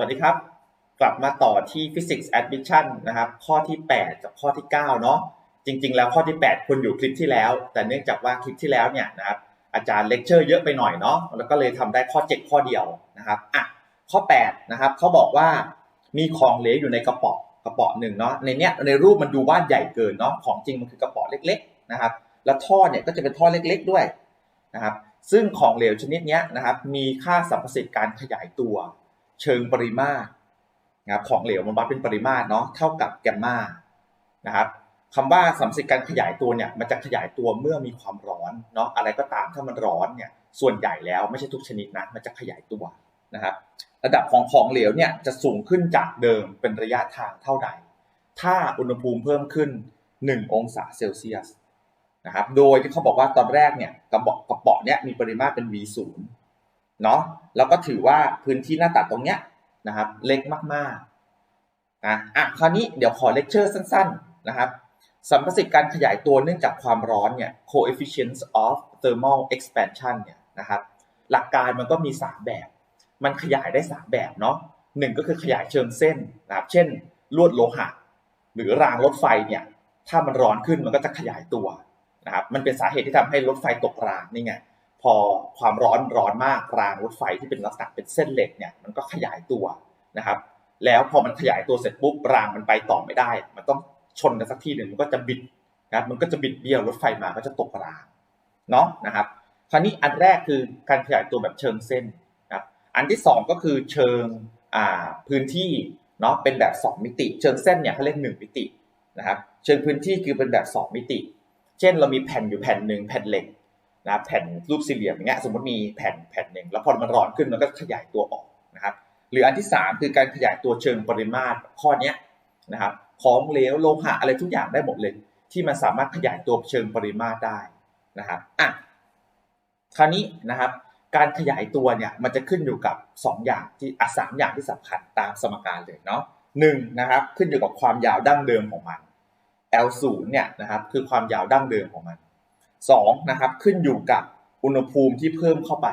สวัสดีครับ กลับมาต่อที่ Physics Admission นะครับ ข้อที่ 8 กับข้อที่ 9 เนาะจริง ๆ แล้วข้อที่ 8ควรอยู่คลิปที่แล้ว แต่เนื่องจากว่าคลิปที่แล้วเนี่ยนะครับอาจารย์เลคเชอร์เยอะไปหน่อยเนาะแล้วก็เลยทำได้ข้อ 7 ข้อเดียวนะครับอะข้อ 8 นะครับเขาบอกว่ามีของเหลวอยู่ในกระป๋องกระป๋องหนึ่งเนาะในเนี้ยในรูปมันดูว่าใหญ่เกินเนาะของจริงมันคือกระป๋องเล็ก ๆ นะครับ แล้วท่อเนี่ยก็จะเป็นท่อเล็ก ๆ ด้วยนะครับซึ่งของเหลวชนิดเนี้ยนะครับมีค่าสัมประสิทธิ์การขยายตัว เชิงปริมาตรนะครับของเหลวมันวัดเป็นปริมาตรเนาะเท่ากับแกมมานะครับคำว่าสัมสิทธิ์การขยายตัวเนี่ยมันจะขยายตัวเมื่อมีความร้อนเนาะอะไรก็ตามถ้ามันร้อนเนี่ยส่วนใหญ่แล้วไม่ใช่ทุกชนิดนะมันจะขยายตัวนะครับ ระดับของของเหลวเนี่ยจะสูงขึ้นจากเดิมเป็นระยะทางเท่าใด ถ้าอุณหภูมิเพิ่มขึ้น 1 องศาเซลเซียสนะครับโดยที่เขาบอกว่าตอนแรกเนี่ยกระบอกกระป๋องเนี่ยมีปริมาตรเป็น V0 เนาะแล้วก็ถือว่าพื้นที่หน้าตัดตรงเนี้ยนะครับ เล็กมากๆนะอะคราวนี้เดี๋ยวขอเลคเชอร์สั้น ๆ นะครับสัมประสิทธิ์การขยายตัวเนื่องจากความร้อนเนี่ย coefficients of thermal expansion เนี่ยนะครับ หลักการมันก็มี 3 แบบ มันขยายได้ 3 แบบเนาะหนึ่งก็คือขยายเชิงเส้นนะครับ เช่น ลวดโลหะ หรือรางรถไฟเนี่ย ถ้ามันร้อนขึ้นมันก็จะขยายตัวนะครับ มันเป็นสาเหตุที่ทำให้รถไฟตกรางนี่ไง พอความร้อนร้อนมากรางรถไฟที่เป็นลักษณะเป็นเส้นเหล็กเนี่ยมันก็ขยายตัวนะครับ แล้วพอมันขยายตัวเสร็จปุ๊บรางมันไปต่อไม่ได้ มันต้องชนกันสักที่หนึ่งมันก็จะบิดนะครับมันก็จะบิดเบี้ยวรถไฟมาก็จะตกรางเนาะนะครับ คราวนี้อันแรกคือการขยายตัวแบบเชิงเส้นนะครับอันที่สองก็คือเชิงอ่าพื้นที่เนาะเป็นแบบ 2 มิติ เชิงเส้นเนี่ยเขาเรียก1มิตินะครับ เชิงพื้นที่คือเป็นแบบ 2 มิติ เช่นเรามีแผ่นอยู่แผ่นหนึ่งแผ่นเหล็ก นะแผ่นรูปสี่เหลี่ยมอย่างเงี้ยสมมติมีแผ่นแผ่นหนึ่งแล้วพอมันร้อนขึ้นมันก็ขยายตัวออกนะครับหรืออันที่ 3 คือการขยายตัวเชิงปริมาตรข้อนี้นะครับของเหลวโลหะอะไรทุกอย่างได้หมดเลย ที่มันสามารถขยายตัวเชิงปริมาตรได้นะครับอะคราวนี้นะครับ การขยายตัวเนี่ยมันจะขึ้นอยู่กับ 2 อย่างที่อะสามอย่างที่สำคัญตามสมการเลยเนาะหนึ่งนะครับขึ้นอยู่กับความยาวดั้งเดิมของมัน L0 เนี่ยนะครับคือความยาวดั้งเดิมของมัน สองนะครับขึ้นอยู่กับอุณหภูมิที่เพิ่มเข้าไป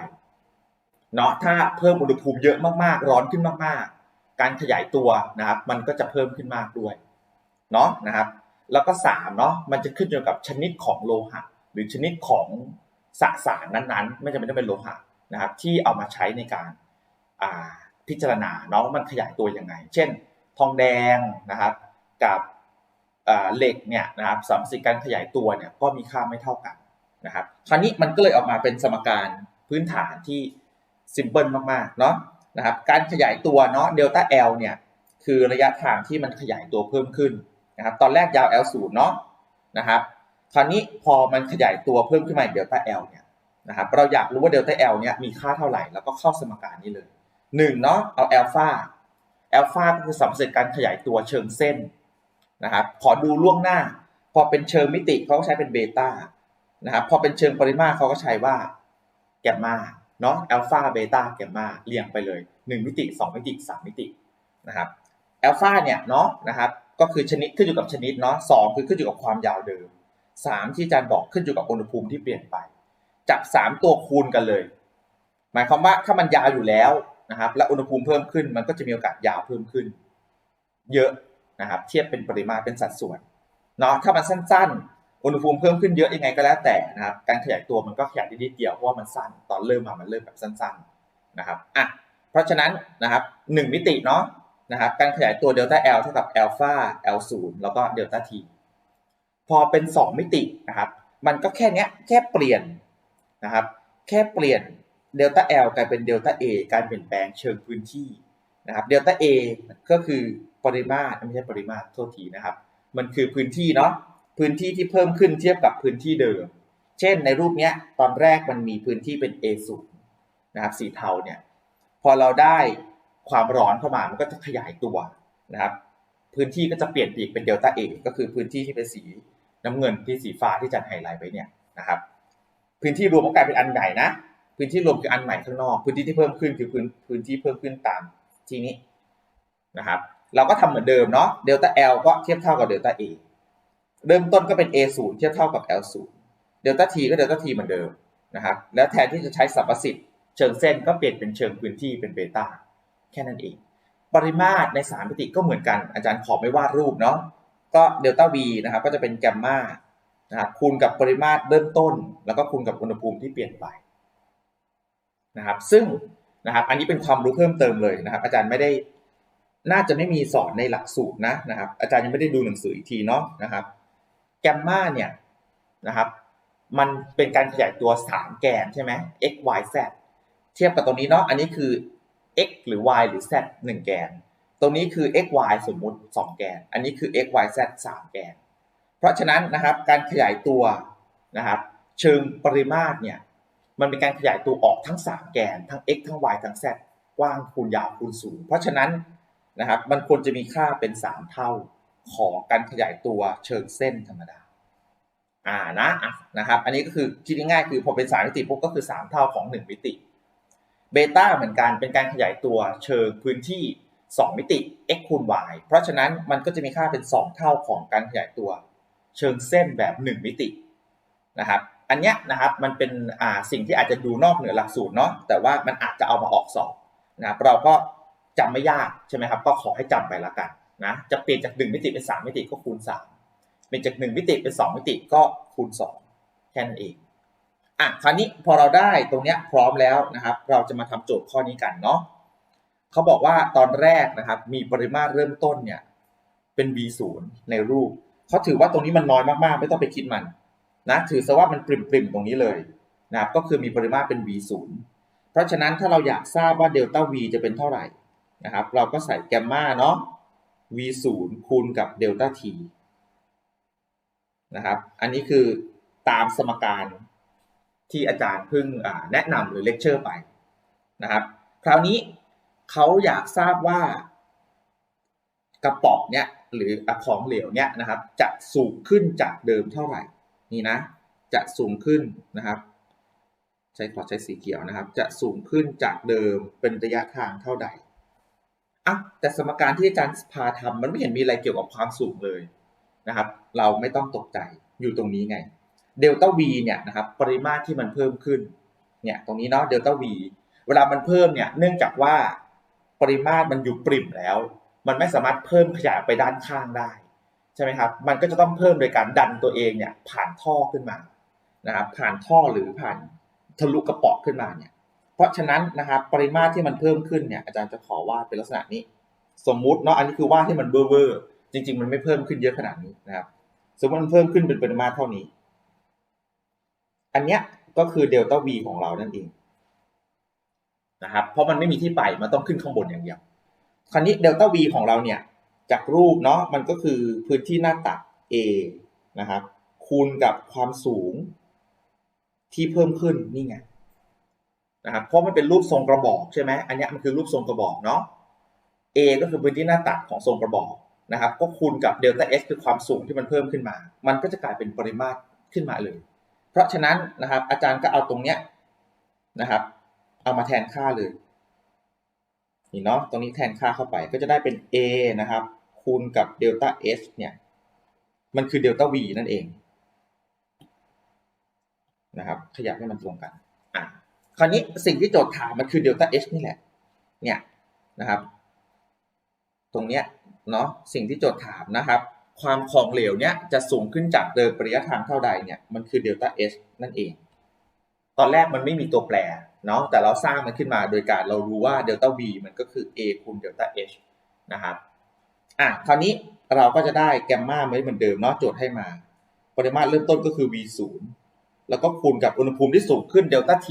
เนาะถ้าเพิ่มอุณหภูมิเยอะมากๆ ร้อนขึ้นมากๆ การขยายตัวนะครับ มันก็จะเพิ่มขึ้นมากด้วยเนาะนะครับ แล้วก็สามเนาะมันจะขึ้นอยู่กับชนิดของโลหะ หรือชนิดของสสารนั้นๆ ไม่จำเป็นต้องเป็นโลหะนะครับ ที่เอามาใช้ในการาพิจารณาเนาะมันขยายตัวยังไง เช่น ทองแดงนะครับ กับ เหล็กเนี่ยนะครับสัมประสิทธิ์การขยายตัวเนี่ยก็มีค่าไม่เท่ากันนะครับคราวนี้มันก็เลยออกมาเป็นสมการพื้นฐานที่ซิมเพิลมากๆเนาะนะครับการขยายตัวเนาะเดลต้า L เนี่ยคือระยะทางที่มันขยายตัวเพิ่มขึ้นนะครับตอนแรกยาว L 0เนาะนะครับคราวนี้พอมันขยายตัวเพิ่มขึ้นมาเดลต้า L เนี่ยนะครับเราอยากรู้ว่าเดลต้า L เนี่ยมีค่าเท่าไหร่แล้วก็เข้าสมการนี้เลยหนึ่งเนาะเอาอัลฟาอัลฟาก็คือสัมประสิทธิ์การขยายตัวเชิงเส้น นะครับขอดูล่วงหน้า พอเป็นเชิงมิติเขาก็ใช้เป็นเบต้านะครับพอเป็นเชิงปริมาตรเขาก็ใช้ว่าแกมมาเนาะอัลฟาเบต้าแกมมาเรียงไปเลย 1 มิติ 2 มิติ 3 มิตินะครับอัลฟาเนี่ยเนาะนะครับก็คือชนิดขึ้นอยู่กับชนิดเนาะสคือขึ้นอยู่กับความยาวเดิม 3 ที่อาจารย์บอกขึ้นอยู่กับอุณหภูมิที่เปลี่ยนไป จับ 3 ตัวคูณกันเลย หมายความว่าถ้ามันยาวอยู่แล้วนะครับและอุณหภูมิเพิ่มขึ้นมันก็จะมีโอกาสยาวเพิ่มขึ้น เยอะ นะครับเทียบเป็นปริมาณเป็นสัดส่วนเนาะถ้ามันสั้นๆ อุณหภูมิเพิ่มขึ้นเยอะยังไงก็แล้วแต่นะครับการขยายตัวมันก็ขยายได้นิดเดียวเพราะว่ามันสั้นตอนเริ่มมามันเริ่มแบบสั้นๆนะครับอะเพราะฉะนั้นนะครับหนึ่งมิติเนาะนะครับการขยายตัวเดลต้า L เท่ากับอัลฟา L 0แล้วก็เดลต้า T พอเป็น 2 มิตินะครับ มันก็แค่นี้แค่เปลี่ยนนะครับ แค่เปลี่ยนเดลต้า L กลายเป็นเดลต้า A การเปลี่ยนแปลงเชิงพื้นที่นะครับเดลต้า A ก็คือ ปริมาตรไม่ใช่ปริมาตรโทษทีนะครับ มันคือพื้นที่เนาะพื้นที่ที่เพิ่มขึ้นเทียบกับพื้นที่เดิม เช่นในรูปเนี้ยตอนแรกมันมีพื้นที่เป็น A 0นะครับสีเทาเนี่ยพอเราได้ความร้อนเข้ามามันก็จะขยายตัวนะครับ พื้นที่ก็จะเปลี่ยนปีกเป็นเดลต้า A ก็คือพื้นที่ที่เป็นสีน้ำเงินที่สีฟ้าที่จัดไฮไลท์ไว้เนี่ยนะครับ พื้นที่รวมก็กลายเป็นอันใหญ่นะพื้นที่รวมคืออันใหม่ข้างนอก พื้นที่ที่เพิ่มขึ้นคือพื้นพื้นที่เพิ่มขึ้นตามที่นี้นะครับ เราก็ทำเหมือนเดิมเนาะเดลต้า L ก็เทียบเท่ากับเดลต้า A เริ่มต้นก็เป็น A 0เทียบเท่ากับ L 0เดลต้า T ก็เดลต้า T เหมือนเดิมนะครับแล้วแทนที่จะใช้สัมประสิทธิ์เชิงเส้นก็เปลี่ยนเป็นเชิงพื้นที่เป็นเบต้าแค่นั้นเอง ปริมาตรในสามมิติก็เหมือนกัน อาจารย์ขอไม่วาดรูปเนาะก็เดลต้า v นะครับก็จะเป็นแกมมานะครับคูณกับปริมาตรเริ่มต้น แล้วก็คูณกับอุณหภูมิที่เปลี่ยนไปนะครับซึ่งนะครับอันนี้เป็นความรู้เพิ่มเติมเลยนะครับอาจารย์ไม่ได้ น่าจะไม่มีสอนในหลักสูตรนะนะครับ อาจารย์ยังไม่ได้ดูหนังสืออีกทีเนาะนะครับ แกมมาเนี่ยนะครับ มันเป็นการขยายตัว 3 แกนใช่ไหม x y z เทียบกับตรงนี้เนาะ อันนี้คือ x หรือ y หรือ z 1 แกน ตรงนี้คือ x y สมมุติ 2 แกน อันนี้คือ x y z 3 แกน เพราะฉะนั้นนะครับการขยายตัวนะครับ เชิงปริมาตรเนี่ยมันเป็นการขยายตัวออกทั้ง 3 แกน ทั้ง x ทั้ง y ทั้ง z กว้างคูณยาวคูณสูง เพราะฉะนั้น นะครับ มันควรจะมีค่าเป็น 3 เท่าของการขยายตัวเชิงเส้นธรรมดา อ่านะนะครับ อันนี้ก็คือคิดง่ายๆคือพอเป็นสามมิติปุ๊บก็คือ 3 เท่าของ 1 มิติ เบต้าเหมือนกันเป็นการขยายตัวเชิงพื้นที่ 2 มิติ x คูณ y เพราะฉะนั้นมันก็จะมีค่าเป็น 2 เท่าของการขยายตัว เชิงเส้นแบบ 1 มิตินะครับ อันเนี้ยนะครับมันเป็นอ่าสิ่งที่อาจจะดูนอกเหนือหลักสูตรเนาะ แต่ว่ามันอาจจะเอามาออกสอบนะรเราก็ จำไม่ยากใช่ไหมครับ ก็ขอให้จำไปละกันนะ จะเปลี่ยนจาก 1 มิติเป็น 3 มิติก็คูณ 3 เปลี่ยนจาก 1 มิติเป็น 2 มิติก็คูณ 2 แค่นั้นเอง อะ คราวนี้พอเราได้ตรงเนี้ยพร้อมแล้วนะครับ เราจะมาทำโจทย์ข้อนี้กันเนาะเขาบอกว่าตอนแรกนะครับ มีปริมาตรเริ่มต้นเนี่ยเป็น v 0ในรูป เขาถือว่าตรงนี้มันน้อยมากๆ ไม่ต้องไปคิดมันนะ ถือซะว่ามันปริมๆตรงนี้เลยนะครับ ก็คือมีปริมาตรเป็น v 0เพราะฉะนั้นถ้าเราอยากทราบว่าเดลต้า v จะเป็นเท่าไหร่ นะครับ เราก็ใส่แกมมาเนาะ v 0คูณกับเดลต้า t นะครับ อันนี้คือตามสมการที่อาจารย์เพิ่งแนะนำหรือเลคเชอร์ไปนะครับ คราวนี้เขาอยากทราบว่ากระป๋องเนี้ยหรือของเหลวเนี้ยนะครับ จะสูงขึ้นจากเดิมเท่าไหร่ นี่นะ จะสูงขึ้นนะครับ ใช้ขอใช้สีเขียวนะครับ จะสูงขึ้นจากเดิมเป็นระยะทางเท่าใด อะแต่สมการที่อาจารย์พาทำมันไม่เห็นมีอะไรเกี่ยวกับความสูงเลยนะครับ เราไม่ต้องตกใจอยู่ตรงนี้ไงเดลต้า v เนี่ยนะครับปริมาตรที่มันเพิ่มขึ้นเนี่ยตรงนี้เนาะเดลต้า v เวลามันเพิ่มเนี่ยเนื่องจากว่าปริมาตรมันอยู่ปริ่มแล้ว มันไม่สามารถเพิ่มขยายไปด้านข้างได้ใช่ไหมครับ มันก็จะต้องเพิ่มโดยการดันตัวเองเนี่ยผ่านท่อขึ้นมานะครับผ่านท่อหรือผ่านทะลุกระป๋อขึ้นมาเนี่ย เพราะฉะนั้นนะครับปริมาตรที่มันเพิ่มขึ้นเนี่ยอาจารย์จะขอวาดเป็นลักษณะนี้ สมมุติเนาะอันนี้คือวาดที่มันเบอร์เวอร์จริง ๆ มันไม่เพิ่มขึ้นเยอะขนาดนี้นะครับสมมติมันเพิ่มขึ้นเป็นปริมาตรเท่านี้ อันเนี้ยก็คือเดลต้า v ของเรานั่นเองนะครับเพราะมันไม่มีที่ไปมันต้องขึ้นข้างบนอย่างเดียวคราวนี้เดลต้า v ของเราเนี่ยจากรูปเนาะมันก็คือพื้นที่หน้าตัด a นะครับคูณกับความสูงที่เพิ่มขึ้นนี่ไง นะครับเพราะมันเป็นรูปทรงกระบอกใช่ไหมอันนี้มันคือรูปทรงกระบอกเนาะ a ก็คือพื้นที่หน้าตัดของทรงกระบอกนะครับ ก็คูณกับเดลต้า s คือความสูงที่มันเพิ่มขึ้นมา มันก็จะกลายเป็นปริมาตรขึ้นมาเลย เพราะฉะนั้นนะครับ อาจารย์ก็เอาตรงเนี้ยนะครับ เอามาแทนค่าเลยนี่เนาะตรงนี้แทนค่าเข้าไปก็จะได้เป็น a นะครับ คูณกับเดลต้า s เนี่ย มันคือเดลต้า v นั่นเองนะครับ ขยับให้มันตรงกันอะ คราวนี้สิ่งที่โจทย์ถามมันคือเดลต้า h นี่แหละ เนี่ยนะครับ ตรงเนี้ยเนาะสิ่งที่โจทย์ถามนะครับ ความของเหลวเนี้ยจะสูงขึ้นจากเดิมระยะทางเท่าใดเนี่ยมันคือเดลต้า h นั่นเอง ตอนแรกมันไม่มีตัวแปรเนาะแต่เราสร้างมันขึ้นมาโดยการเรารู้ว่าเดลต้า v มันก็คือ a คูณเดลต้า h นะครับอะคราวนี้เราก็จะได้แกมมาไม่เหมือนเดิมเนาะโจทย์ให้มา ปริมาตรเริ่มต้นก็คือ v 0แล้วก็คูณกับอุณหภูมิที่สูงขึ้นเดลต้า t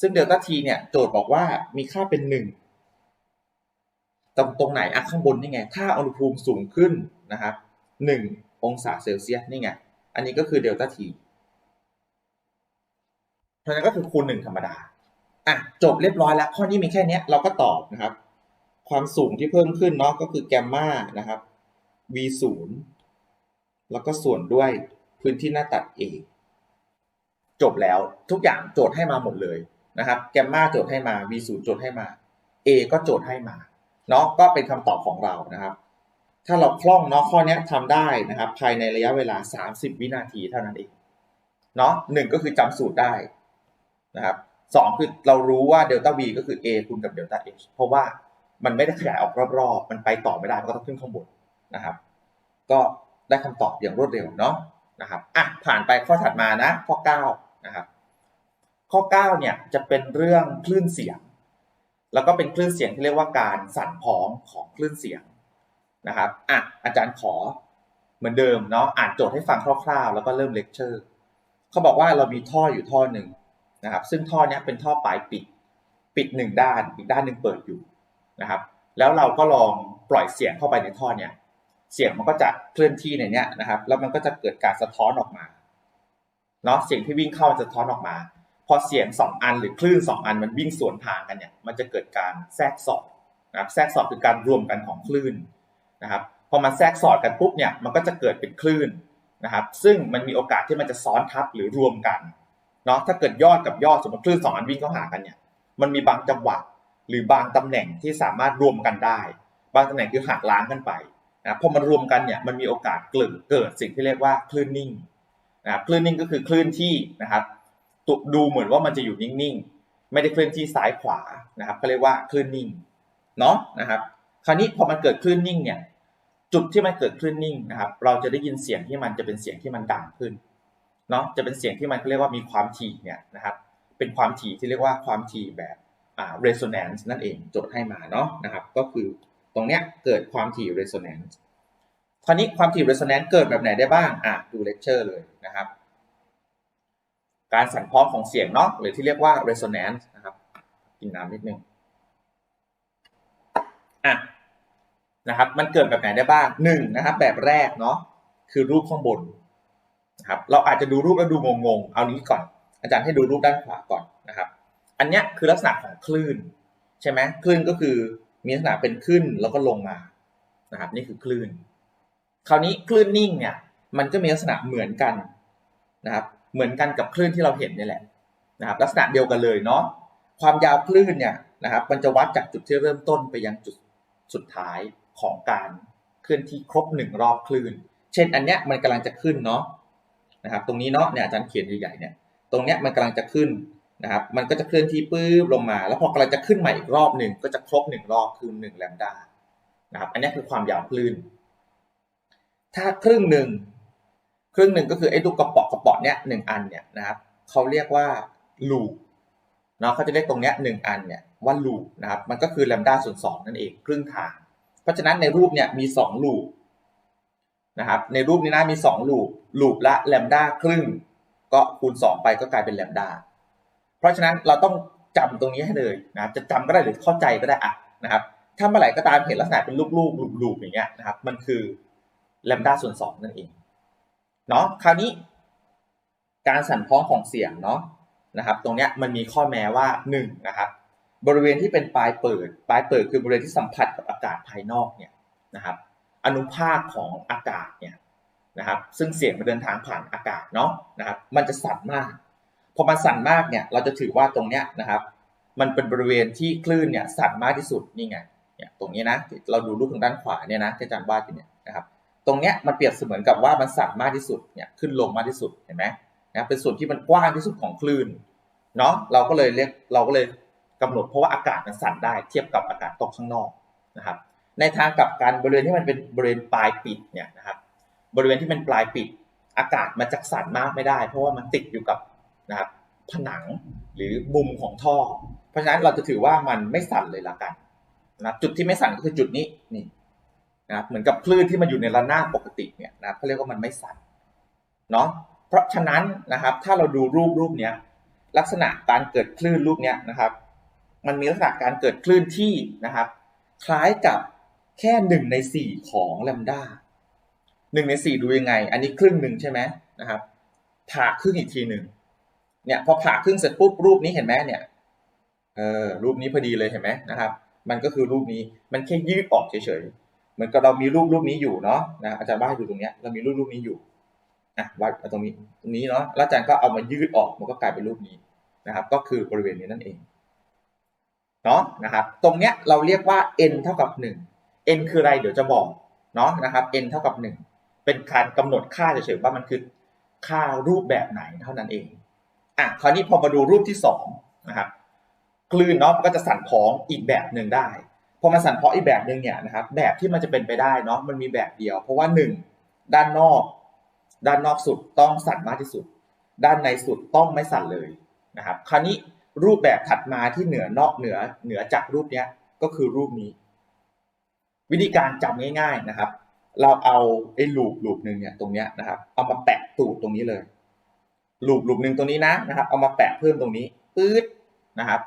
ซึ่งเดลต้า t เนี่ยโจทย์บอกว่ามีค่าเป็น1ตรงตรงไหนอะข้างบนนี่ไง ถ้าอุณหภูมิสูงขึ้นนะครับหนึ่งองศาเซลเซียสนี่ไง อันนี้ก็คือเดลต้าทีเพราะนั้นก็คือคูณหนึ่งธรรมดา อะจบเรียบร้อยแล้ว ข้อนี้มีแค่นี้เราก็ตอบนะครับ ความสูงที่เพิ่มขึ้นเนาะก็คือแกมมานะครับ v 0แล้วก็ส่วนด้วยพื้นที่หน้าตัด a จบแล้วทุกอย่างโจทย์ให้มาหมดเลย นะครับแกมมาโจทย์ให้มา v 0 โจทย์ให้มา a ก็โจทย์ให้มาเนาะก็เป็นคำตอบของเรานะครับ ถ้าเราคล่องเนาะข้อนี้ทำได้นะครับ ภายในระยะเวลา 30 วินาทีเท่านั้นเองเนาะหนึ่งก็คือจำสูตรได้นะครับสองคือเรารู้ว่าเดลต้า v ก็คือ a คูณกับเดลต้า h เพราะว่ามันไม่ได้ขยายออกรอบๆ มันไปต่อไม่ได้ มันก็ต้องขึ้นข้างบนนะครับ ก็ได้คำตอบอย่างรวดเร็วเนาะนะครับอะผ่านไปข้อถัดมานะข้อ9นะครับ ข้อ 9 เนี่ยจะเป็นเรื่องคลื่นเสียง แล้วก็เป็นคลื่นเสียงที่เรียกว่าการสั่นพ้องของคลื่นเสียงนะครับอะอาจารย์ขอเหมือนเดิมเนาะอ่านโจทย์ให้ฟังคร่าวๆ แล้วก็เริ่มเลคเชอร์เขาบอกว่าเรามีท่ออยู่ท่อหนึ่งนะครับ ซึ่งท่อเนี้ยเป็นท่อปลายปิด ปิดหนึ่งด้านอีกด้านหนึ่งเปิดอยู่นะครับ แล้วเราก็ลองปล่อยเสียงเข้าไปในท่อเนี้ยเสียงมันก็จะเคลื่อนที่ในเนี้ยนะครับ แล้วมันก็จะเกิดการสะท้อนออกมาเนาะเสียงที่วิ่งเข้ามันจะท้อนออกมา พอเสียงสองอันหรือคลื่นสองอันมันวิ่งสวนทางกันเนี่ยมันจะเกิดการแทรกสอดนะครับแทรกสอดคือการรวมกันของคลื่นนะครับพอมันแทรกสอดกันปุ๊บเนี่ยมันก็จะเกิดเป็นคลื่นนะครับ ซึ่งมันมีโอกาสที่มันจะซ้อนทับหรือรวมกันเนาะถ้าเกิดยอดกับยอดสมมติคลื่นสองอันวิ่งเข้าหากันเนี่ยมันมีบางจังหวะหรือบางตำแหน่งที่สามารถรวมกันได้ บางตำแหน่งคือหักล้างกันไปนะพอมันรวมกันเนี่ยมันมีโอกาสเกิดเกิดสิ่งที่เรียกว่าคลื่นนิ่งนะคลื่นนิ่งก็คือคลื่นที่นะครับ ดูเหมือนว่ามันจะอยู่นิ่งๆ ไม่ได้เคลื่อนที่ซ้ายขวานะครับเขาเรียกว่าคลื่นนิ่งเนาะนะครับ คราวนี้พอมันเกิดคลื่นนิ่งเนี่ยจุดที่มันเกิดคลื่นนิ่งนะครับ เราจะได้ยินเสียงที่มันจะเป็นเสียงที่มันดังขึ้นเนาะจะเป็นเสียงที่มันเรียกว่ามีความถี่เนี่ยนะครับ เป็นความถี่ที่เรียกว่าความถี่แบบอ่า resonance นั่นเองจทย์ให้มาเนาะนะครับ ก็คือตรงเนี้ยเกิดความถี่ resonance คราวนี้ความถี่ resonance เกิดแบบไหนได้บ้างอะดูเลคเชอร์เลยนะครับ การสั่นพ้องของเสียงเนาะหรือที่เรียกว่า resonance นะครับ กินน้ำนิดนึงอะนะครับ มันเกิดแบบไหนได้บ้างหนึ่งนะครับ แบบแรกเนาะคือรูปข้างบนนะครับเราอาจจะดูรูปแล้วดูงงๆ เอานี้ก่อน อาจารย์ให้ดูรูปด้านขวาก่อนนะครับ อันเนี้ยคือลักษณะของคลื่น ใช่ไหมคลื่นก็คือมีลักษณะเป็นขึ้นแล้วก็ลงมานะครับ นี่คือคลื่น คราวนี้คลื่นนิ่งเนี่ย มันก็มีลักษณะเหมือนกันนะครับ เหมือนกันกับคลื่นที่เราเห็นนี่แหละนะครับลักษณะเดียวกันเลยเนาะความยาวคลื่นเนี่ยนะครับมันจะวัดจากจุดที่เริ่มต้นไปยังจุดสุดท้ายของการเคลื่อนที่ครบหนึ่งรอบคลื่น เช่นอันเนี้ยมันกำลังจะขึ้นเนาะนะครับตรงนี้เนาะเนี่ยอาจารย์เขียนใหญ่ๆเนี่ยตรงเนี้ยมันกำลังจะขึ้นนะครับมันก็จะเคลื่อนที่ปื๊บลงมา แล้วพอกำลังจะขึ้นใหม่อีกรอบหนึ่งก็จะครบหนึ่งรอบคือหนึ่งแลมดานะครับอันนี้คือความยาวคลื่น ถ้าครึ่งหนึ่งครึ่งหนึ่งก็คือไอ้ลูกกระป๋องกระป๋อง เนี้ยหนึ่งอันเนี่ยนะครับเขาเรียกว่าลูปเนาะเขาจะเรียกตรงเนี้ยหนึ่งอันเนี่ยว่าลูปนะครับมันก็คือแลมด้าส่วนสองนั่นเองครึ่งทาง เพราะฉะนั้นในรูปเนี่ยมีสองลูปนะครับในรูปนี้นะมีสองลูปลูปละแลมด้าครึ่ง ก็คูณสองไปก็กลายเป็นแลมด้าเพราะฉะนั้นเราต้องจำตรงนี้ให้เลยนะครับจะจำก็ได้หรือเข้าใจก็ได้อะนะครับถ้าเมื่อไหร่ก็ตามเห็นลักษณะเป็นลูกๆลูปๆอย่างเงี้ยนะครับมันคือแลมด้าส่วนสองนั่นเองเนาะคราวนี้ การสั่นพ้องของเสียงเนาะนะครับ ตรงเนี้ยมันมีข้อแม้ว่าหนึ่งนะครับบริเวณที่เป็นปลายเปิด ปลายเปิดคือบริเวณที่สัมผัสกับอากาศภายนอกเนี่ยนะครับ อนุภาคของอากาศเนี่ยนะครับ ซึ่งเสียงมันเดินทางผ่านอากาศเนาะนะครับ มันจะสั่นมากพอมันสั่นมากเนี่ย เราจะถือว่าตรงเนี้ยนะครับ มันเป็นบริเวณที่คลื่นเนี่ยสั่นมากที่สุดนี่ไงเนี่ยตรงนี้นะเราดูรูปทางด้านขวาเนี่ยนะที่อาจารย์วาดอยู่เนี่ยนะครับ ตรงเนี้ยมันเปรียบเสมือนกับว่ามันสั่นมากที่สุดเนี่ยขึ้นลงมากที่สุดเห็นไหม นะเป็นส่วนที่มันกว้างที่สุดของคลื่นเนาะเราก็เลยเรียกเราก็เลยกำหนดเพราะว่าอากาศมันสั่นได้เทียบกับอากาศตกข้างนอกนะครับ ในทางกลับกันบริเวณที่มันเป็นบริเวณปลายปิดเนี่ยนะครับ บริเวณที่เป็นปลายปิด อากาศมันจะสั่นมากไม่ได้ เพราะว่ามันติดอยู่กับนะครับผนังหรือมุมของท่อ เพราะฉะนั้นเราจะถือว่ามันไม่สั่นเลยละกันนะจุดที่ไม่สั่นก็คือจุดนี้นี่นะครับเหมือนกับคลื่นที่มันอยู่ในระนาบปกติเนี่ยนะเขาเรียกว่ามันไม่สั่นเนาะ เพราะฉะนั้นนะครับ ถ้าเราดูรูปรูปเนี้ยลักษณะการเกิดคลื่นรูปเนี้ยนะครับ มันมีลักษณะการเกิดคลื่นที่นะครับ คล้ายกับแค่หนึ่งในสี่ของแลมดาหนึ่งในสี่ดูยังไง อันนี้ครึ่งหนึ่งใช่ไหมนะครับผ่าครึ่งอีกทีหนึ่งเนี่ยพอผ่าครึ่งเสร็จปุ๊บรูปนี้เห็นไหมเนี่ยเออรูปนี้พอดีเลยเห็นไหมนะครับ มันก็คือรูปนี้มันแค่ยืดออกเฉยๆเหมือนกับเรามีรูปรูปนี้อยู่เนาะนะอาจารย์วาดให้ดูตรงเนี้ยเรามีรูปรูปนี้อยู่ อะวาดตรงนี้ตรงนี้เนาะแล้วอาจารย์ก็เอามายืดออกมันก็กลายเป็นรูปนี้นะครับ ก็คือบริเวณนี้นั่นเองเนาะนะครับ ตรงเนี้ยเราเรียกว่า n เท่ากับ 1 n คืออะไรเดี๋ยวจะบอกเนาะนะครับ n เท่ากับ 1 เป็นการกำหนดค่าเฉยๆว่ามันคือค่ารูปแบบไหนเท่านั้นเองอะคราวนี้พอมาดูรูปที่สองนะครับคลื่นเนาะมันก็จะสั่นพ้องอีกแบบหนึ่งได้พอมาสั่นเพาะอีกแบบหนึ่งเนี่ยนะครับแบบที่มันจะเป็นไปได้เนาะมันมีแบบเดียว เพราะว่าหนึ่งด้านนอก ด้านนอกสุดต้องสั่นมากที่สุด ด้านในสุดต้องไม่สั่นเลยนะครับ คราวนี้รูปแบบถัดมาที่เหนือนอกเหนือเหนือจากรูปเนี้ยก็คือรูปนี้ วิธีการจำง่าย ๆนะครับ เราเอาไอ้ลูปลูปหนึ่งเนี่ยตรงเนี้ยนะครับ เอามาแปะตูดตรงนี้เลยลูปลูปหนึ่งตรงนี้นะนะครับ เอามาแปะเพิ่มตรงนี้ปื๊ดนะครับ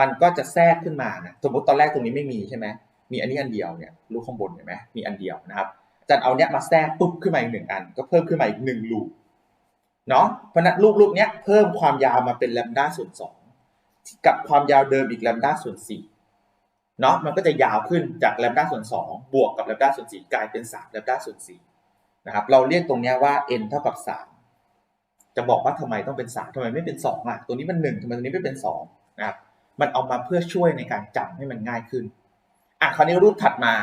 มันก็จะแทรกขึ้นมานะสมมติตอนแรกตรงนี้ไม่มีใช่ไหมมีอันนี้อันเดียวเนี่ยรูปข้างบนเห็นไหมมีอันเดียวนะครับ จารย์เอาเนี้ยมาแทรกปุ๊บขึ้นมาอีกหนึ่งอัน ก็เพิ่มขึ้นมาอีกหนึ่งลูปเนาะเพราะนั้นรูปรูปเนี้ยเพิ่มความยาวมาเป็นแลมด้าส่วนสองกับความยาวเดิมอีกแลมด้าส่วนสี่เนาะมันก็จะยาวขึ้นจากแลมด้าส่วนสองบวกกับแลมด้าส่วนสี่กลายเป็นสามแลมด้าส่วนสี่นะครับเราเรียกตรงเนี้ยว่า n เท่ากับสามจะบอกว่าทำไมต้องเป็นสามทำไมไม่เป็นสองอะตัวนี้มันหนึ่งทำไมตัวนี้ไม่เป็นสองนะครับมันเอามาเพื่อช่วยในการจำให้มันง่ายขึ้นอะคราวนี้รูปถัดมา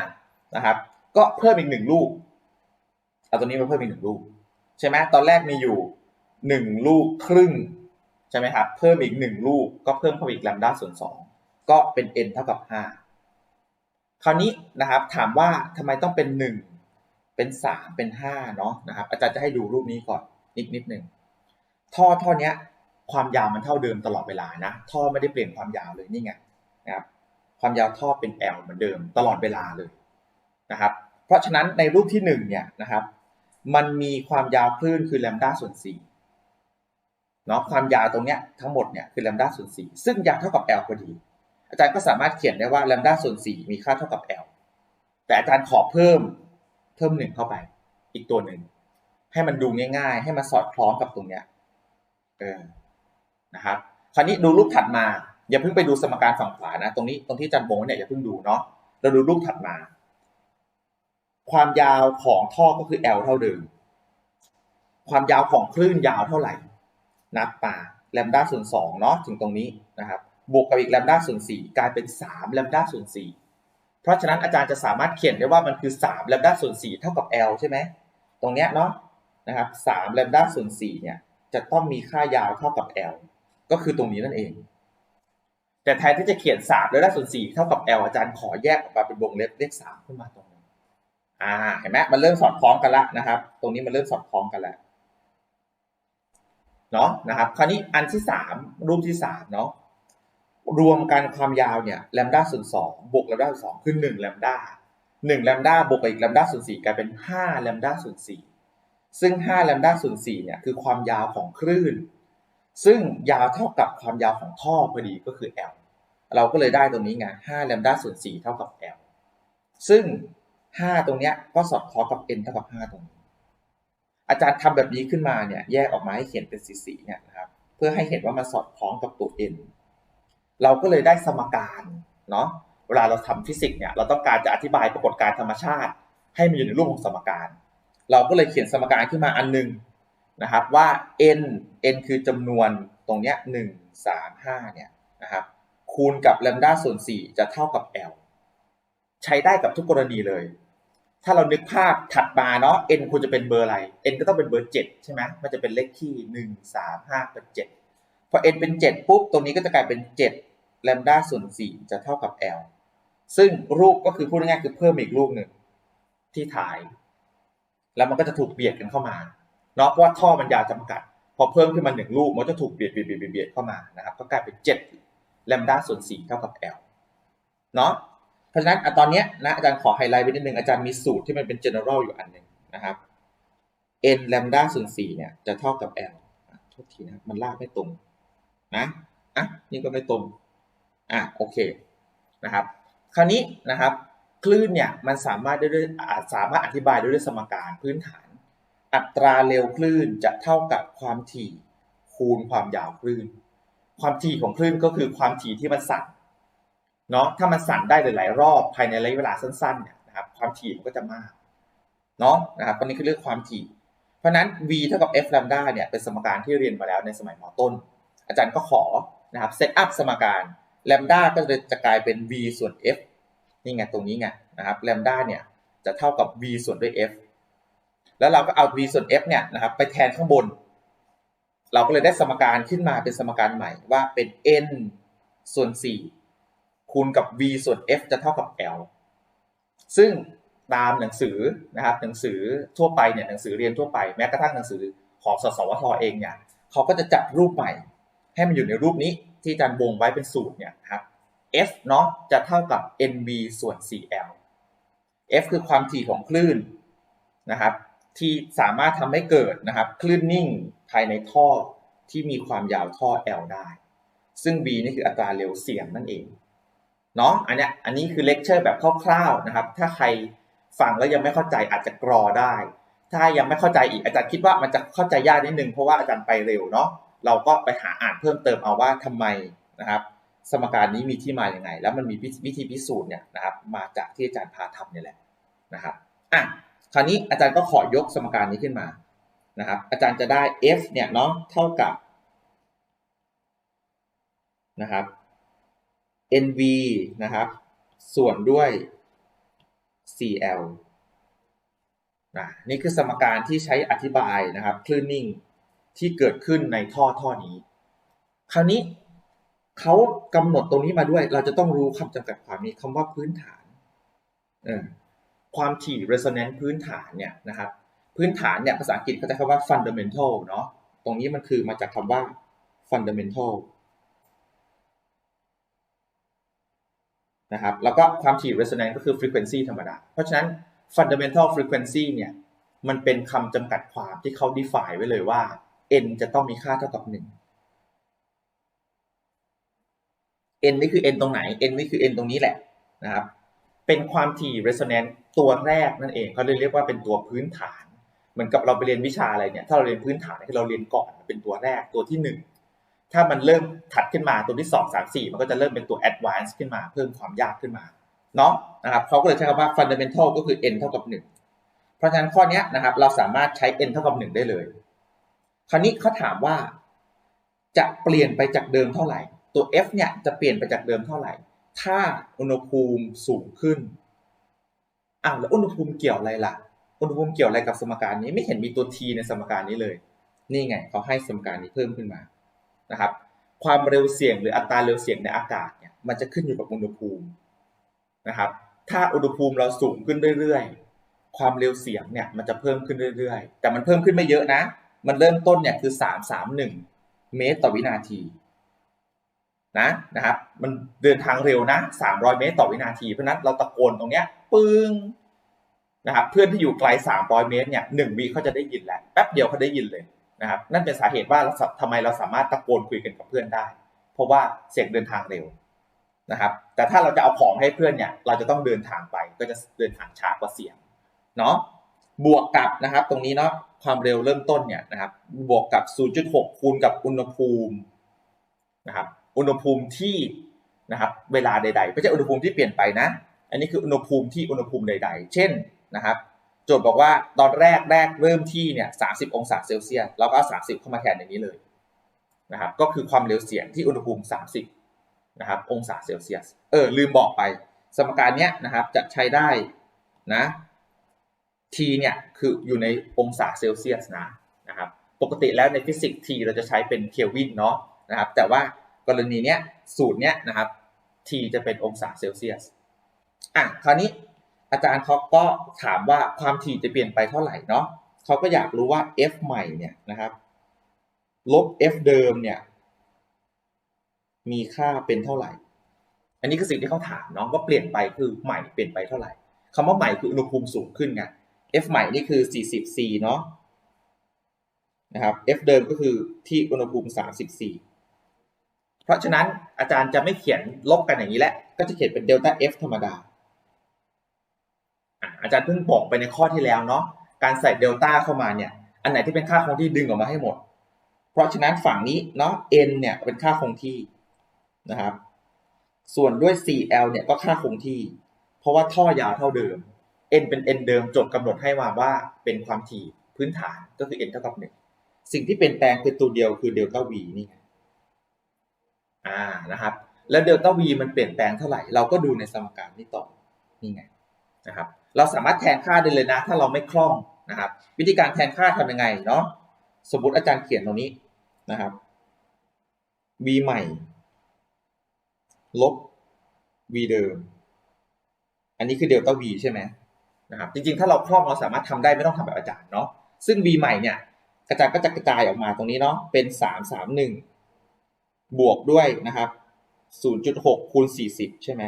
นะครับ ก็เพิ่มอีกหนึ่งลูกเอาตัวนี้มาเพิ่มอีกหนึ่งลูก ใช่ไหมตอนแรกมีอยู่หนึ่งลูกครึ่งใช่ไหมครับเพิ่มอีกหนึ่งลูกก็เพิ่มเข้าไปอีกลมด้าส่วนสองก็เป็น n เท่ากับห้าคราวนี้นะครับถามว่าทำไมต้องเป็นหนึ่งเป็นสามเป็นห้าเนาะนะครับ อาจารย์จะให้ดูรูปนี้ก่อนนิดนิดหนึ่งท่อท่อเนี้ย ความยาวมันเท่าเดิมตลอดเวลานะ ท่อไม่ได้เปลี่ยนความยาวเลยนี่ไงนะครับความยาวท่อเป็น L เหมือนเดิมตลอดเวลาเลยนะครับ เพราะฉะนั้นในรูปที่หนึ่งเนี่ยนะครับ มันมีความยาวคลื่นคือแลมด้าส่วนสี่เนาะความยาวตรงเนี้ยทั้งหมดเนี่ยคือแลมด้าส่วนสี่ซึ่งยาวเท่ากับ L พอดี อาจารย์ก็สามารถเขียนได้ว่าแลมด้าส่วนสี่มีค่าเท่ากับ L แต่อาจารย์ขอเพิ่มเพิ่มหนึ่งเข้าไป อีกตัวหนึ่งให้มันดูง่ายๆ ให้มันสอดคล้องกับตรงเนี้ยเออนะครับ คราวนี้ดูรูปถัดมา อย่าเพิ่งไปดูสมการฝั่งขวานะ ตรงนี้ตรงที่อาจันโบงเนี่ยอย่าเพิ่งดูเนาะเราดูรูปถัดมา ความยาวของท่อก็คือ L เท่าเดิม ความยาวของคลื่นยาวเท่าไหร่ นับมาแลมด้าส่วนสองเนาะถึงตรงนี้นะครับ บวกกับอีกแลมด้าส่วนสี่กลายเป็นสามแลมด้าส่วนสี่เพราะฉะนั้นอาจารย์จะสามารถเขียนได้ว่ามันคือสามแลมด้าส่วนสี่เท่ากับ L ใช่ไหมตรงเนี้ยเนาะนะครับสามแลมด้าส่วนสี่เนี่ยจะต้องมีค่ายาวเท่ากับ L ก็คือตรงนี้นั่นเอง แต่แทนที่จะเขียน3แล้วได้ส่วน4เท่ากับ L อาจารย์ขอแยกออกมาเป็นวงเล็บเลข3ขึ้นมาตรง อ่าเห็นไหมมันเริ่มสอดคล้องกันแล้วนะครับ ตรงนี้มันเริ่มสอดคล้องกันแล้วเนาะนะครับ คราวนี้อันที่3รูปที่3เนาะรวมกันความยาวเนี่ยแลมด้าส่วน2บวกแลมด้าส่วน2คือ1แลมด้า1แลมด้าบวกกับอีกแลมด้าส่วน4กลายเป็น5แลมด้าส่วน4ซึ่ง5แลมด้าส่วน4เนี่ยคือความยาวของคลื่น ซึ่งยาวเท่ากับความยาวของท่อพอดีก็คือ L เราก็เลยได้ตรงนี้ไง5แลมด้าส่วน4เท่ากับ L ซึ่ง 5ตรงเนี้ยก็สอดคล้องกับ n เท่ากับ5ตรงนี้อาจารย์ทำแบบนี้ขึ้นมาเนี่ยแยกออกมาให้เขียนเป็นสีๆเนี่ยนะครับ เพื่อให้เห็นว่ามันสอดคล้องกับตัว n เราก็เลยได้สมการเนาะเวลาเราทำฟิสิกส์เนี่ยเราต้องการจะอธิบายปรากฏการณ์ธรรมชาติ ให้มันอยู่ในรูปของสมการ เราก็เลยเขียนสมการขึ้นมาอันหนึงนะครับว่า n n คือจำนวนตรงเนี้ยหนึ่งสามห้าเนี่ยนะครับคูณกับแลมด้าส่วนสี่จะเท่ากับ l ใช้ได้กับทุกกรณีเลย ถ้าเรานึกภาพถัดมาเนาะ n ควรจะเป็นเบอร์อะไร n ก็ต้องเป็นเบอร์เจ็ดใช่ไหมมันจะเป็นเลขคี่หนึ่งสามห้าเป็นเจ็ดพอ n เป็นเจ็ดปุ๊บ ตรงนี้ก็จะกลายเป็นเจ็ดแลมด้าส่วนสี่จะเท่ากับ l ซึ่งรูปก็คือพูดง่ายๆคือเพิ่มอีกรูปหนึ่งที่ถ่าย แล้วมันก็จะถูกเบียดกันเข้ามาเนาะเพราะว่าท่อมันยาวจำกัด พอเพิ่มขึ้นมาหนึ่งลูกมันจะถูกเบียดเบียดเบียดเบียดเข้ามานะครับ ก็กลายเป็นเจ็ดแลมด้าส่วนสี่เท่ากับ L เนาะ เพราะฉะนั้นตอนนี้นะอาจารย์ขอไฮไลท์ไว้นิดนึงอาจารย์มีสูตรที่มันเป็น general อยู่อันหนึ่งนะครับ n แลมด้าส่วนสี่เนี่ยจะเท่ากับ L โทษทีนะมันลากไม่ตรงนะอะนี่ก็ไม่ตรงอะโอเคนะครับ คราวนี้นะครับคลื่นเนี่ยมันสามารถได้ด้วยสามารถอธิบายด้วยสมการพื้นฐาน อัตราเร็วคลื่นจะเท่ากับความถี่คูณความยาวคลื่น ความถี่ของคลื่นก็คือความถี่ที่มันสั่น เนาะถ้ามันสั่นได้หลาย ๆ รอบภายในระยะเวลาสั้นๆเนี่ยนะครับความถี่มันก็จะมากเนาะนะครับตอนนี้คือเรื่องความถี่ เพราะนั้น v เท่ากับ f แลมด้าเนี่ยเป็นสมการที่เรียนมาแล้วในสมัยมต้น อาจารย์ก็ขอนะครับเซตอัพสมการแลมด้าก็จะจะกลายเป็น v ส่วน f นี่ไงตรงนี้ไงนะครับแลมด้าเนี่ยจะเท่ากับ v ส่วนด้วย f แล้วเราก็เอา v ส่วน f เนี่ยนะครับไปแทนข้างบน เราก็เลยได้สมการขึ้นมาเป็นสมการใหม่ว่าเป็น n ส่วน4 คูณกับ v ส่วน f จะเท่ากับ l ซึ่งตามหนังสือนะครับหนังสือทั่วไปเนี่ยหนังสือเรียนทั่วไปแม้กระทั่งหนังสือของสสวทเองเนี่ยเขาก็จะจัดรูปใหม่ ให้มันอยู่ในรูปนี้ที่อาจารย์วงไว้เป็นสูตรเนี่ยครับ f เนาะจะเท่ากับ nv ส่วน cl f คือความถี่ของคลื่นนะครับ ที่สามารถทำให้เกิดนะครับ คลื่นนิ่งภายในท่อที่มีความยาวท่อ L ได้ ซึ่ง v นี่คืออัตราเร็วเสียงนั่นเอง เนาะอันเนี้ยอันนี้คือเลคเชอร์แบบคร่าวๆนะครับ ถ้าใครฟังแล้วยังไม่เข้าใจอาจจะกรอได้ ถ้ายังไม่เข้าใจอีกอาจารย์คิดว่ามันจะเข้าใจยากนิดนึงเพราะว่าอาจารย์ไปเร็วเนาะเราก็ไปหาอ่านเพิ่มเติมเอาว่าทำไมนะครับ สมการนี้มีที่มาอย่างไง แล้วมันมีวิธีพิสูจน์เนี่ยนะครับมาจากที่อาจารย์พาทำเนี่ยแหละนะครับอะคราวนี้อาจารย์ก็ขอยกสมการนี้ขึ้นมานะครับ อาจารย์จะได้ f เนี่ยเนาะเท่ากับนะครับ nv นะครับ ส่วนด้วย cl นะนี่คือสมการที่ใช้อธิบายนะครับคลื่นนิ่งที่เกิดขึ้นในท่อท่อนี้ คราวนี้เขากำหนดตรงนี้มาด้วย เราจะต้องรู้คำจำกัดความนี้คำว่าพื้นฐานความถี่ resonance พื้นฐานเนี่ยนะครับ พื้นฐานเนี่ยภาษาอังกฤษเขาจะคำว่า fundamental เนาะตรงนี้มันคือมาจากคำว่า fundamental นะครับแล้วก็ความถี่ resonance ก็คือ frequency ธรรมดา เพราะฉะนั้น fundamental frequency เนี่ยมันเป็นคำจำกัดความที่เขา define ไว้เลยว่า n จะต้องมีค่าเท่ากับ 1 n นี่คือ n ตรงไหน n นี่คือ n ตรงนี้แหละนะครับเป็นความถี่ resonance ตัวแรกนั่นเองเขาเลยเรียกว่าเป็นตัวพื้นฐาน เหมือนกับเราไปเรียนวิชาอะไรเนี่ยถ้าเราเรียนพื้นฐานคือเราเรียนก่อนเป็นตัวแรกตัวที่ 1 ถ้ามันเริ่มถัดขึ้นมาตัวที่ 2 3 4 มันก็จะเริ่มเป็นตัว advance ขึ้นมา เพิ่มความยากขึ้นมาเนาะนะครับเขาก็เลยใช้คำว่า fundamental ก็คือ n เท่ากับ 1 เพราะฉะนั้นข้อนี้นะครับเราสามารถใช้ n เท่ากับ 1 ได้เลย คราวนี้เขาถามว่าจะเปลี่ยนไปจากเดิมเท่าไหร่ ตัว f เนี่ยจะเปลี่ยนไปจากเดิมเท่าไหร่ ถ้าอุณหภูมิสูงขึ้นอ้าวแล้วอุณหภูมิเกี่ยวอะไรล่ะ อุณหภูมิเกี่ยวอะไรกับสมการนี้ไม่เห็นมีตัว t ในสมการนี้เลย นี่ไงเขาให้สมการนี้เพิ่มขึ้นมา นะครับ ความเร็วเสียงหรืออัตราเร็วเสียงในอากาศเนี่ยมันจะขึ้นอยู่กับอุณหภูมินะครับ ถ้าอุณหภูมิเราสูงขึ้นเรื่อยๆ ความเร็วเสียงเนี่ยมันจะเพิ่มขึ้นเรื่อยๆ แต่มันเพิ่มขึ้นไม่เยอะนะ มันเริ่มต้นเนี่ยคือ 331 เมตรต่อวินาทีนะนะครับ มันเดินทางเร็วนะ 300 เมตรต่อวินาที เพราะนั้นเราตะโกนตรงเนี้ยปึ้งนะครับ เพื่อนที่อยู่ไกล 300 เมตรเนี่ยหนึ่งวิเขาจะได้ยินแหละ แป๊บเดียวเขาได้ยินเลย นะครับนั่นเป็นสาเหตุว่าทำไมเราสามารถตะโกนคุยกันกับเพื่อนได้ เพราะว่าเสียงเดินทางเร็วนะครับ แต่ถ้าเราจะเอาของให้เพื่อนเนี่ย เราจะต้องเดินทางไปก็จะเดินทางช้ากว่าเสียงเนาะบวกกับนะครับ ตรงนี้เนาะความเร็วเริ่มต้นเนี่ยนะครับ บวกกับ 0.6 คูณกับอุณหภูมินะครับ อุณหภูมิที่นะครับ เวลาใดๆไม่ใช่อุณหภูมิที่เปลี่ยนไปนะ อันนี้คืออุณหภูมิที่อุณหภูมิใด ๆ เช่นนะครับ จทย์บอกว่าตอนแรกแรกเริ่มที่เนี่ย30องศาเซลเซียสเราก็เอา30เข้ามาแทนในนี้เลยนะครับก็คือความเร็วเสียงที่อุณหภูมิ 30นะครับองศาเซลเซียสเออลืมบอกไป สมการเนี้ยนะครับจะใช้ได้นะ t เนี่ยคืออยู่ในองศาเซลเซียสนะนะครับปกติแล้วในฟิสิกส์ t เราจะใช้เป็นเคลวินเนาะนะครับแต่ว่ากรณีเนี้ยสูตรเนี้ยนะครับ t จะเป็นองศาเซลเซียสอะคราวนี้ อาจารย์เขาก็ถามว่าความถี่จะเปลี่ยนไปเท่าไหร่เนาะเขาก็อยากรู้ว่า f ใหม่เนี่ยนะครับ ลบ f เดิมเนี่ย มีค่าเป็นเท่าไหร่ อันนี้คือสิ่งที่เขาถามเนาะว่าเปลี่ยนไปคือใหม่เปลี่ยนไปเท่าไหร่คำว่าใหม่คืออุณหภูมิสูงขึ้นไง f ใหม่นี่คือ 40 c เนาะนะครับ f เดิมก็คือที่อุณหภูมิ 34 เพราะฉะนั้นอาจารย์จะไม่เขียนลบกันอย่างนี้แหละ ก็จะเขียนเป็นเดลต้า f ธรรมดา อาจารย์เพิ่งบอกไปในข้อที่แล้วเนาะการใส่เดลต้าเข้ามาเนี่ย อันไหนที่เป็นค่าคงที่ดึงออกมาให้หมด เพราะฉะนั้นฝั่งนี้เนาะ n เนี่ยเป็นค่าคงที่นะครับ ส่วนด้วย cl เนี่ยก็ค่าคงที่ เพราะว่าท่อยาวเท่าเดิม n เป็น n เดิมจทย์กำหนดให้มาว่าเป็นความถี่พื้นฐานก็คือ n เท่ากับหนึ่งสิ่งที่เปลี่ยนแปลงคือตัวเดียวคือเดลต้า v นี่ไงอ่านะครับ แล้วเดลต้า v มันเปลี่ยนแปลงเท่าไหร่เราก็ดูในสมการนี้ต่อนี่ไงนะครับ เราสามารถแทนค่าได้เลยนะ ถ้าเราไม่คล่องนะครับ วิธีการแทนค่าทำยังไงเนาะสมมติอาจารย์เขียนตรงนี้นะครับ v ใหม่ ลบ v เดิม อันนี้คือเดลต้า v ใช่ไหมนะครับ จริงๆ ถ้าเราครอบเราสามารถทำได้ไม่ต้องทำแบบอาจารย์เนาะ ซึ่ง v ใหม่เนี่ยกระจายก็จะกระจายออกมาตรงนี้เนาะ เป็นสามสามหนึ่งบวกด้วยนะครับศูนย์จุดหกคูณสี่สิบใช่ไหม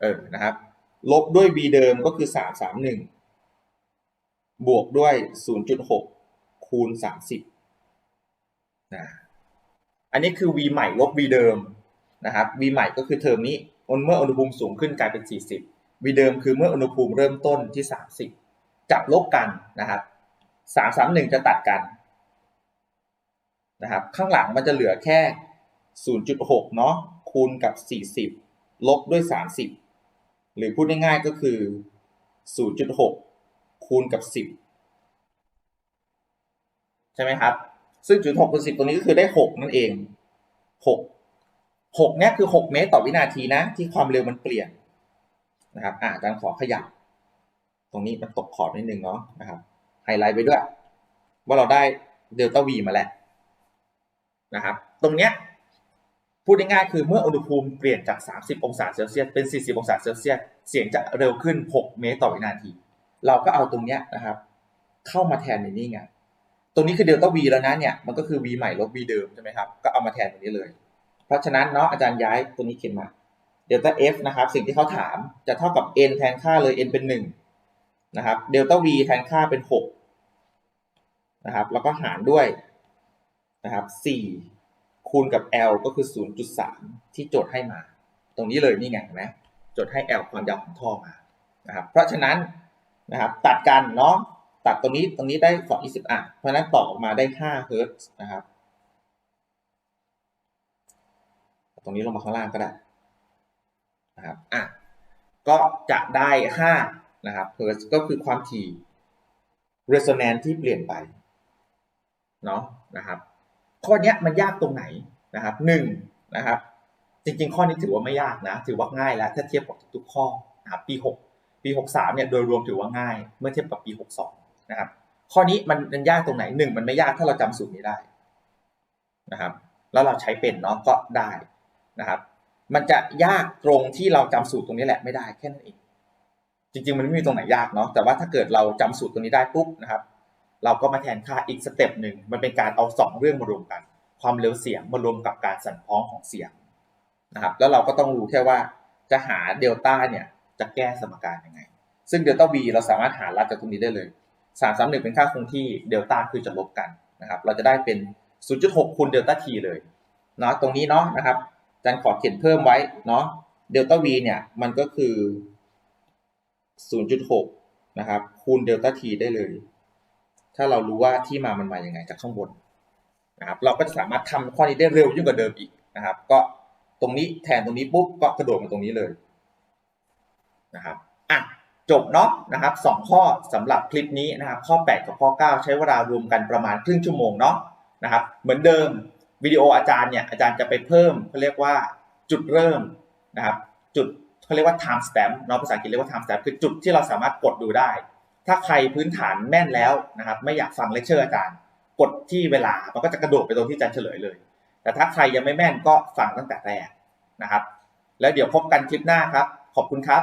เออ นะครับ ลบด้วย v เดิมก็คือสามสามหนึ่งบวกด้วยศูนย์จุดหกคูณสามสิบนะอันนี้คือ v ใหม่ลบ v เดิมนะครับ v ใหม่ก็คือเทอมนี้เมื่ออุณหภูมิสูงขึ้นกลายเป็น 40 v เดิมคือเมื่ออุณหภูมิเริ่มต้นที่ 30 จับลบกันนะครับ 331 จะตัดกันนะครับข้างหลังมันจะเหลือแค่ 0.6 เนาะคูณกับ 40 ลบด้วย 30 หรือพูดง่ายๆก็คือ 0.6 คูณกับ 10 ใช่ไหมครับ ซึ่งจุดหกคูณสิบตรงนี้ก็คือได้หกนั่นเองหกหกเนี่ยคือหกเมตรต่อวินาทีนะ ที่ความเร็วมันเปลี่ยนนะครับอ่าอาจารย์ขอขยับ ตรงนี้มันตกขอบนิดนึงเนาะนะครับ ไฮไลท์ไปด้วย ว่าเราได้เดลต้าวีมาแล้วนะครับ ตรงเนี้ย พูดง่ายๆคือเมื่ออุณหภูมิเปลี่ยนจาก 30 องศาเซลเซียสเป็น 40 องศาเซลเซียสเสียงจะเร็วขึ้น 6 เมตรต่อวินาที เราก็เอาตรงเนี้ยนะครับ เข้ามาแทนในนี่ไงตรงนี้คือเดลต้า v แล้วนะเนี่ยมันก็คือ v ใหม่ลบ v เดิมใช่ไหมครับก็เอามาแทนตรงนี้เลย เพราะฉะนั้นเนาะอาจารย์ย้ายตัวนี้เขียนมาเดลต้า f นะครับ สิ่งที่เขาถามจะเท่ากับ n แทนค่าเลย n เป็น 1 นะครับเดลต้า v แทนค่าเป็น 6 นะครับ แล้วก็หารด้วยนะครับ4 คูณกับ l ก็คือ 0.3 ที่โจทย์ให้มา ตรงนี้เลยนี่ไงเห็นไหมโจทย์ให้ l ความยาวของท่อมานะครับเพราะฉะนั้นนะครับตัดกันเนาะตัดตรงนี้ตรงนี้ได้สองยี่สิบอะเพราะฉะนั้นต่อออกมาได้ห้าเฮิร์ตซ์นะครับ ตรงนี้ลงมาข้างล่างก็ได้นะครับอะก็จะได้ห้านะครับเฮิร์ตซ์ก็คือความถี่ resonance ที่เปลี่ยนไปเนาะนะครับ ข้อนี้มันยากตรงไหนนะครับหนึ่งนะครับ จริงๆ ข้อนี้ถือว่าไม่ยากนะ ถือว่าง่ายแล้วถ้าเทียบกับทุกๆข้อนะครับปีหกปีหกสามเนี่ยโดยรวมถือว่าง่าย เมื่อเทียบกับปีหกสองนะครับ ข้อนี้มันมันยากตรงไหนหนึ่งมันไม่ยากถ้าเราจำสูตรนี้ได้นะครับแล้วเราใช้เป็นเนาะก็ได้นะครับ มันจะยากตรงที่เราจำสูตรตรงนี้แหละไม่ได้แค่นั้นเองจริงๆ มันไม่มีตรงไหนยากเนาะแต่ว่าถ้าเกิดเราจำสูตรตรงนี้ได้ปุ๊บนะครับ เราก็มาแทนค่าอีกสเต็ปหนึ่งมันเป็นการเอาสองเรื่องมารวมกัน ความเร็วเสียงมารวมกับการสั่นพ้องของเสียงนะครับแล้วเราก็ต้องรู้แค่ว่าจะหาเดลต้าเนี่ยจะแก้สมการยังไง ซึ่งเดลต้า v เราสามารถหาลัดจากตรงนี้ได้เลยสามสามหนึ่งเป็นค่าคงที่เดลต้าคือจะลบกันนะครับเราจะได้เป็น 0.6คูณเดลต้า t เลยเนาะตรงนี้เนาะนะครับอาจารย์ขอเขียนเพิ่มไว้เนาะเดลต้า v เนี่ยมันก็คือ 0.6 นะครับคูณเดลต้า t ได้เลย ถ้าเรารู้ว่าที่มามันมาอย่างไงจากข้างบนนะครับ เราก็จะสามารถทำข้อนี้ได้เร็วยิ่งกว่าเดิมอีกนะครับ ก็ตรงนี้แทนตรงนี้ปุ๊บก็กระโดดมาตรงนี้เลยนะครับอะจบเนาะนะครับสองข้อสำหรับคลิปนี้นะครับ ข้อ 8 กับข้อ 9 ใช้เวลารวมกันประมาณครึ่งชั่วโมงเนาะนะครับ เหมือนเดิมวิดีโออาจารย์เนี่ยอาจารย์จะไปเพิ่มเขาเรียกว่าจุดเริ่มนะครับ จุดเขาเรียกว่า time stamp เนาะภาษาอังกฤษเรียกว่า time stamp คือจุดที่เราสามารถกดดูได้ ถ้าใครพื้นฐานแม่นแล้วนะครับ ไม่อยากฟังเลคเชอร์อาจารย์ กดที่เวลามันก็จะกระโดดไปตรงที่อาจารย์เฉลยเลย แต่ถ้าใครยังไม่แม่นก็ฟังตั้งแต่แรกนะครับ แล้วเดี๋ยวพบกันคลิปหน้าครับ ขอบคุณครับ